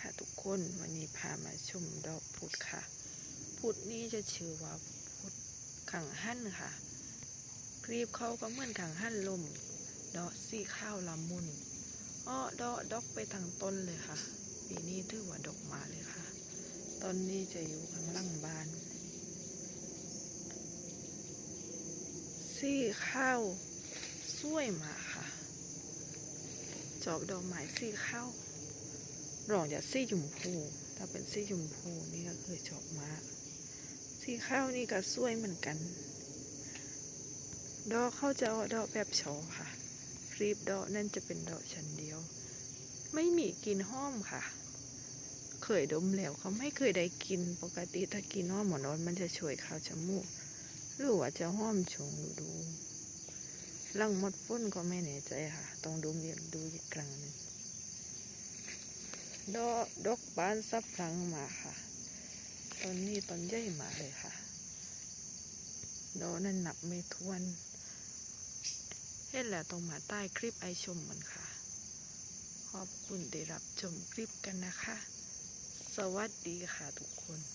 ค่ะทุกคนวันนี้พามาชมดอกพุดค่ะ พุดนี้จะชื่อว่าพุดขังหั่นค่ะกรีบเขาก็เหมือนขังหั่นลมดอกสีข้าวละมุนอ้อดอกดอกไปทางต้นเลยค่ะ ปีนี้ถือว่าดอกมาเลยค่ะ ต้นนี้จะอยู่ข้างล่างบ้านสีข้าวสวยมากค่ะ จอบดอกไม้สีข้าว รองจากสีชมพู ถ้าเป็นสีชมพูนี่ก็คือชอบมาก สีข้าวนี่ก็สวยเหมือนกัน ดอกเข้าจะดอกแบบชอค่ะรีบดอกนั่นจะเป็นดอกชั้นเดียว ไม่มีกินห้อมค่ะ เคยดมแล้วเขาไม่เคยได้กิน ปกติถ้ากินห้อมหมอนอนมันจะช่วยข้าวจมูกหรือว่าจะห้อมชงดูดูลังมดฟุ้นก็ไม่แน่ใจค่ะ ต้องดูดูอีกครั้งนึง ดอกดอกบานซับหลังมาค่ะ ตอนนี้ตอนใหญ่มาเลยค่ะ ดอกนั่นนับไม่ทวนเห็นแล้วตรงมาใต้คลิปไอชมมันค่ะ ขอบคุณได้รับชมคลิปกันนะคะ สวัสดีค่ะทุกคน